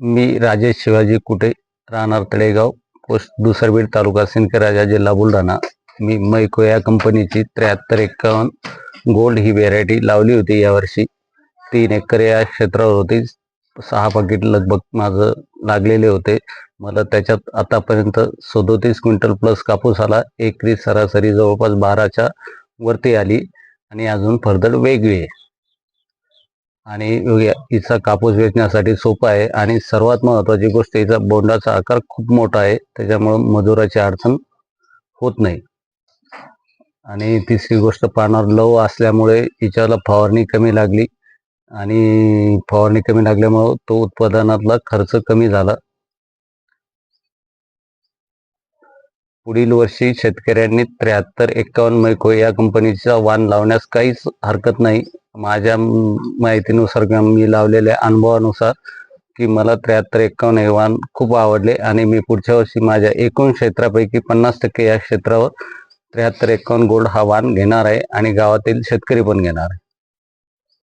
मी राजेश शिवाजी कुटे राहणार तळेगाव? पोस्ट दुसरबीड तालुका सिंदखेड जिल्हा बुलढाणा. मी मैको या कंपनीची त्र्याहत्तर एक्कावन्न गोल्ड ही व्हेरायटी लावली होती यावर्षी तीन एकर या क्षेत्रावर होती. सहा पाकिट लगभग माझं लागलेले होते. मला त्याच्यात आतापर्यंत सदोतीस क्विंटल प्लस कापूस आला. एकरी सरासरी जवळपास बाराच्या वरती आली आणि अजून फर्दर वेगळी आहे. आणि हिचा कापूस वेचण्यासाठी सोपा आहे. आणि सर्वात महत्वाची गोष्ट हिचा बोंडाचा आकार खूप मोठा आहे. त्याच्यामुळं मजुराची अडचण होत नाही. आणि तिसरी गोष्ट पानावर लव असल्यामुळे हिच्याला फवारणी कमी लागली. आणि फवारणी कमी लागल्यामुळं तो उत्पादनातला खर्च कमी झाला. पुढील वर्षी शेतकऱ्यांनी त्र्याहत्तर एक्कावन्न मैको या कंपनीचा वाण लावण्यास काहीच हरकत नाही. माझ्या माहितीनुसार किंवा मी लावलेल्या अनुभवानुसार की मला त्र्याहत्तर एक्कावन्न हे वाहन खूप आवडले आणि मी पुढच्या वर्षी माझ्या एकूण क्षेत्रापैकी पन्नास टक्के या क्षेत्रावर त्र्याहत्तर एक्कावन्न गोल्ड हा वाहन घेणार आहे आणि गावातील शेतकरी पण घेणार आहे.